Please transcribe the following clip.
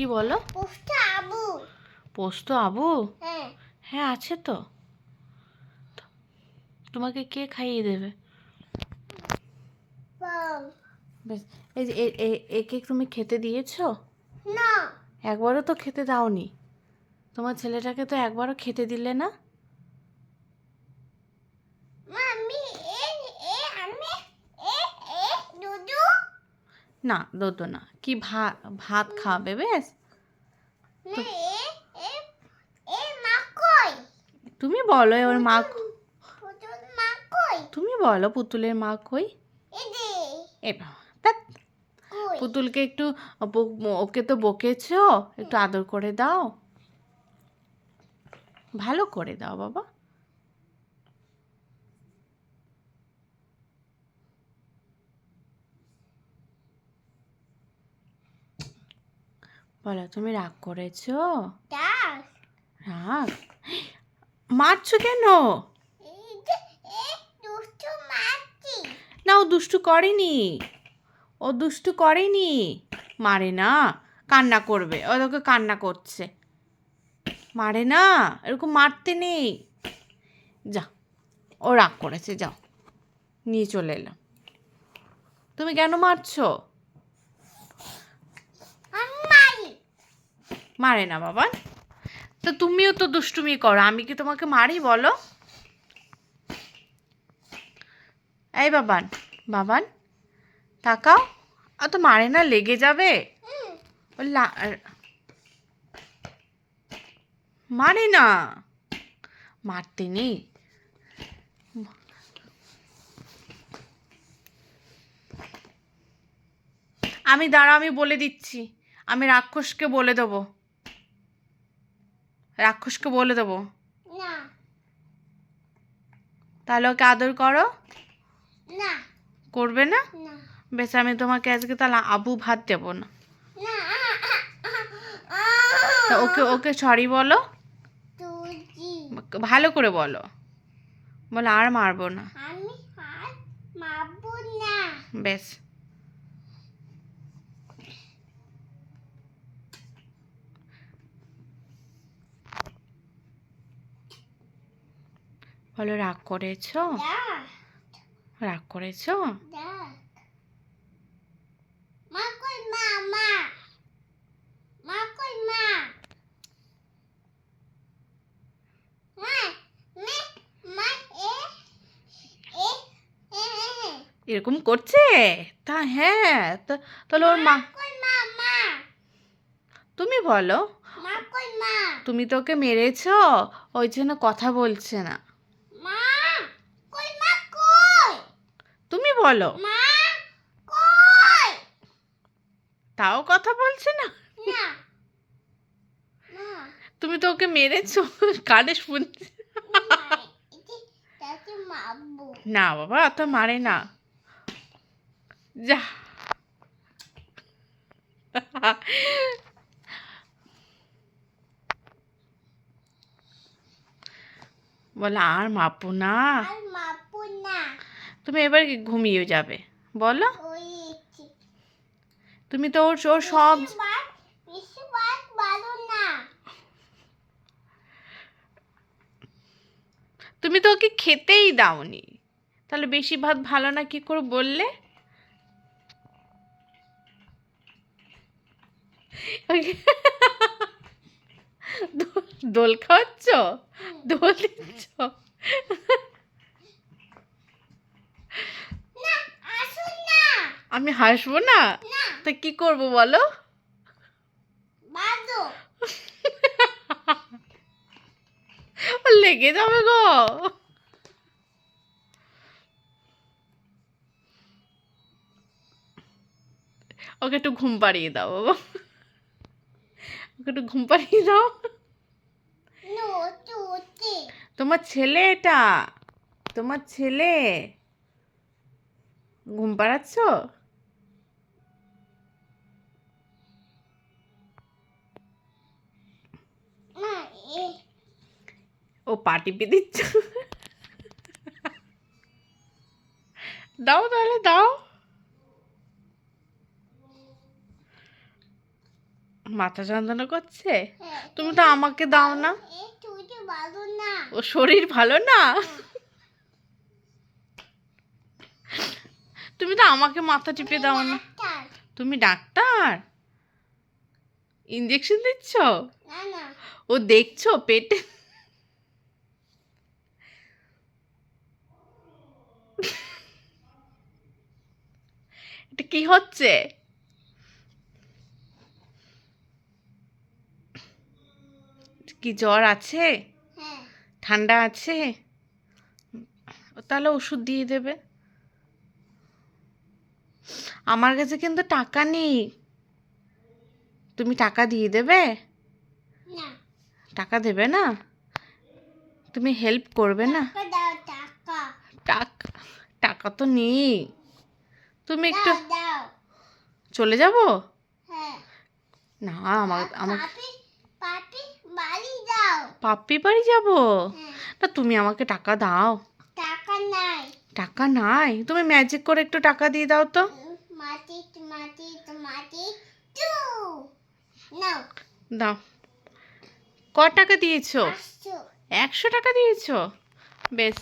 কি বলো? পোস্ত আবু। পোস্ত আবু? হ্যাঁ। হ্যাঁ আছে তো। তোমাকে কে খাইয়ে দেবে? বেশ এই যে একে তুমি খেতে দিয়েছ? না। একবারও তো খেতে দাওনি। তোমার ছেলেটাকে তো একবারও খেতে দিলে না? না দোতো না। কি ভাত ভাত খাবে বেশ তুমি বলো ওর মা তুমি বলো পুতুলের মা কই? পুতুলকে একটু ওকে তো বকেছো একটু আদর করে দাও। ভালো করে দাও বাবা। বলো তুমি রাগ করেছ? রাগ? মারছো কেন? না ও দুষ্টু করেনি। ও দুষ্টু করেনি। মারে না কান্না করবে। ও তোকে কান্না করছে। মারে না এরকম মারতে নেই। যা ও রাগ করেছে যাও। নিয়ে চলে এলাম। তুমি কেন মারছো আমি মারে না বাবা। তো তুমিও তো দুষ্টুমি করো, আমি কি তোমাকে মারি বলো? এই বাবান বাবান, তাকাও। তো মারে না, লেগে যাবে। ও মারে না। মারতে নেই। আমি দাঁড়া, আমি বলে দিচ্ছি। আমি রাক্ষসকে বলে দেবো। রাক্ষসকে বলে দেবো। না। তাহলে ওকে আদর করো? না। করবে না? বেশ আমি তোমাকে আজকে তাহলে আবু ভাত দেবো না। ওকে ওকে সরি বলো। ভালো করে বলো। বলো আর মারবো না। আর মারবো না। বেশ। বলো রাগ করেছ? রাগ করেছ? এরকম করছে? তা হ্যাঁ তা তাহলে ওর মা তুমি বলো। মা কই মা। তুমি তো ওকে মেরেছো ওই জন্য কথা বলছে না মা কই মা কই তুমি বলো। তাও কথা বলছে না? তুমি তো ওকে মেরেছো কানে শুনছে। না বাবা অত মারে না। যা। বলে আর মাপু না। তুমি এবার ঘুমিয়ে যাবে? বলো। তুমি তো ওর ওর সব তুমি তো ওকে খেতেই দাওনি। তাহলে বেশি ভাত ভালো না কি করে বললে? দোল খাওয়াচ্ছ? দোল দিচ্ছ না আসুন না আমি হাসবো না? তা কি করব বলো? লেগে যাবে গো। ওকে একটু ঘুম পাড়িয়ে দাও বাবা। ওকে একটু ঘুম পাড়িয়ে দাও। তোমার ছেলে এটা? তোমার ছেলে? ঘুম পাড়াচ্ছ? ও পা টিপে দিচ্ছ। দাও তাহলে, দাও। মাথা যন্ত্রণা করছে? তুমি তো আমাকে দাও না। ও শরীর ভালো না? তুমি তো আমাকে মাথা টিপে দাও না। তুমি ডাক্তার? ইঞ্জেকশন দিচ্ছ? ও দেখছ পেটে? এটা কি হচ্ছে? কি জ্বর আছে? হ্যাঁ। ঠান্ডা আছে? তাহলে ওষুধ দিয়ে দেবে। আমার কাছে কিন্তু টাকা নেই। তুমি টাকা দিয়ে দেবে? টাকা দেবে না? তুমি হেল্প করবে না? টাকা টাকা। তো নেই। তুমি একটু চলে যাব? হ্যাঁ। না আমার বাড়ি পাপ্পি বাড়ি যাব? হ্যাঁ। না তুমি আমাকে টাকা দাও। টাকা নাই। টাকা নাই? তুমি ম্যাজিক করে একটু টাকা দিয়ে দাও তো। দাও। ক টাকা দিয়েছ একশো টাকা দিয়েছ? বেশ।